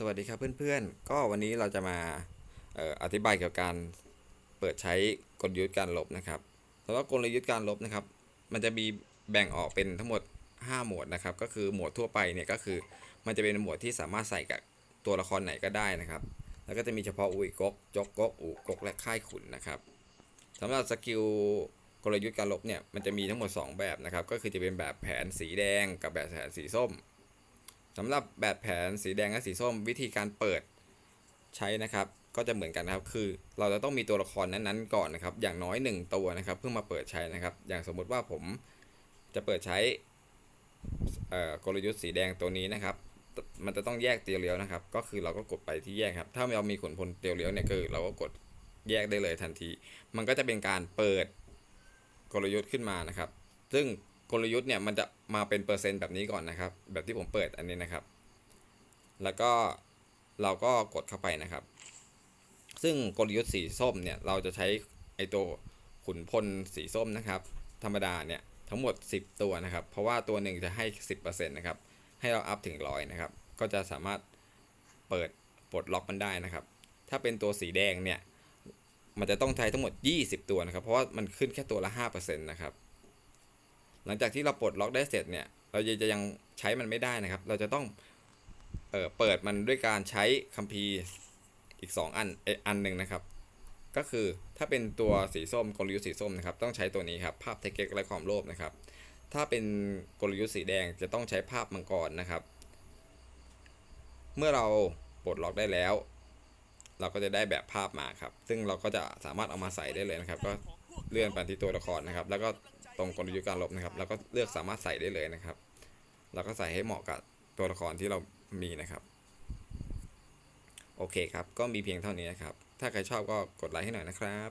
สวัสดีครับเพื่อนๆ ก็วันนี้เราจะมาออธิบายเกี่ยวกับการเปิดใช้กลยุทธ์การลบนะครับสำหรับกลยุทธ์การลบนะครับ มันจะมีแบ่งออกเป็นทั้งหมด 5 หมวดนะครับ ก็คือหมวดทั่วไปเนี่ยก็คือมันจะเป็นหมวดที่สามารถใส่กับตัวละครไหนก็ได้นะครับ แล้วก็จะมีเฉพาะอุยกกจกกกอุกกและค่ายขุนนะครับสำหรับสกิลกลยุทธ์การลบเนี่ยมันจะมีทั้งหมด 2 แบบนะครับ ก็คือจะเป็นแบบแผนสีแดงกับแบบแผนสีส้ม สำหรับแบบแผนสีแดงและสีส้มวิธีการเปิดใช้นะครับ ก็จะเหมือนกันนะครับ คือเราจะต้องมีตัวละครนั้นๆก่อนนะครับ อย่างน้อย 1 ตัวนะครับ เพื่อมาเปิดใช้นะครับ อย่างสมมุติว่าผมจะเปิดใช้กลยุทธ์สีแดงตัวนี้นะครับ มันจะต้องแยกเตียวเลี้ยวนะครับ ก็คือเราก็กดไปที่แยกครับ ถ้าเรามีขนพลเตียวเลี้ยวเนี่ยคือเราก็กดแยกได้เลยทันที มันก็จะเป็นการเปิดกลยุทธ์ขึ้นมานะครับ ซึ่ง กลยุทธ์เนี่ยมันจะมาเป็นเปอร์เซ็นต์แบบนี้ก่อนนะครับ แบบที่ผมเปิดอันนี้นะครับ แล้วก็เราก็กดเข้าไปนะครับ ซึ่งกลยุทธ์สีส้มเนี่ยเราจะใช้ไอตัวขุนพลสีส้มนะครับ ธรรมดาเนี่ยทั้งหมด 10 ตัวนะครับ เพราะว่าตัวหนึ่งจะให้ 10%นะครับ ให้เราอัพถึงร้อยนะครับ ก็จะสามารถเปิดปลดล็อกมันได้นะครับ ถ้าเป็นตัวสีแดงเนี่ย มันจะต้องใช้ทั้งหมด 20 ตัวนะครับ เพราะว่ามันขึ้นแค่ตัวละ 5%นะครับ หลังจากที่เราปลดล็อกได้เสร็จเนี่ย เราจะยังใช้มันไม่ได้นะครับ เราจะต้องเออเปิดมันด้วยการใช้คัมภีร์อีก 2 อันอันหนึ่งนะครับ ก็คือถ้าเป็นตัวสีส้มกลยุทธ์สีส้มนะครับ ต้องใช้ตัวนี้ครับ ภาพเทคเกกและความโลภนะครับ ถ้าเป็นกลยุทธ์สีแดงจะต้องใช้ภาพมังกรนะครับ เมื่อเราปลดล็อกได้แล้ว เราก็จะได้แบบภาพมาครับ ซึ่งเราก็จะสามารถเอามาใส่ได้เลยนะครับ ก็เลื่อนไปที่ตัวละครนะครับ แล้วก็ ตรงกลยุทธ์การลบนะครับ แล้วก็เลือกสามารถใส่ได้เลยนะครับ แล้วก็ใส่ให้เหมาะกับตัวละครที่เรามีนะครับ โอเคครับ ก็มีเพียงเท่านี้นะครับ ถ้าใครชอบก็กดไลค์ให้หน่อยนะครับ